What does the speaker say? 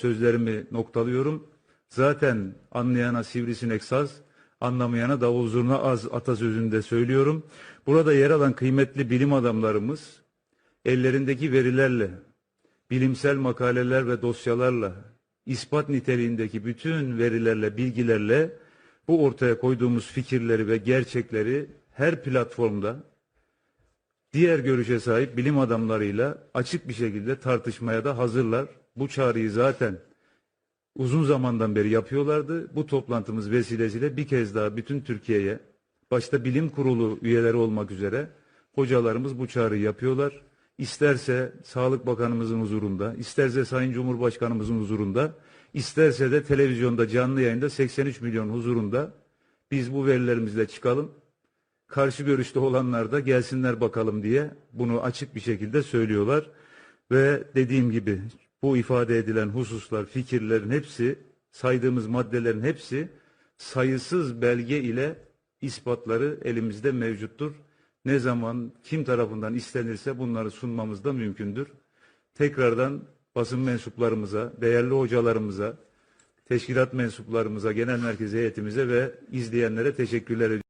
sözlerimi noktalıyorum. Zaten anlayana sivrisinek saz, anlamayana davul zurna az atasözünde söylüyorum. Burada yer alan kıymetli bilim adamlarımız ellerindeki verilerle, bilimsel makaleler ve dosyalarla, ispat niteliğindeki bütün verilerle, bilgilerle bu ortaya koyduğumuz fikirleri ve gerçekleri her platformda diğer görüşe sahip bilim adamlarıyla açık bir şekilde tartışmaya da hazırlar. Bu çağrıyı zaten uzun zamandan beri yapıyorlardı. Bu toplantımız vesilesiyle bir kez daha bütün Türkiye'ye, başta bilim kurulu üyeleri olmak üzere hocalarımız bu çağrıyı yapıyorlar. İsterse Sağlık Bakanımızın huzurunda, isterse Sayın Cumhurbaşkanımızın huzurunda, isterse de televizyonda canlı yayında 83 milyon huzurunda biz bu verilerimizle çıkalım. Karşı görüşte olanlar da gelsinler bakalım diye bunu açık bir şekilde söylüyorlar. Ve dediğim gibi bu ifade edilen hususlar, fikirlerin hepsi, saydığımız maddelerin hepsi sayısız belge ile ispatları elimizde mevcuttur. Ne zaman kim tarafından istenirse bunları sunmamız da mümkündür. Tekrardan basın mensuplarımıza, değerli hocalarımıza, teşkilat mensuplarımıza, genel merkez heyetimize ve izleyenlere teşekkürler ediyorum.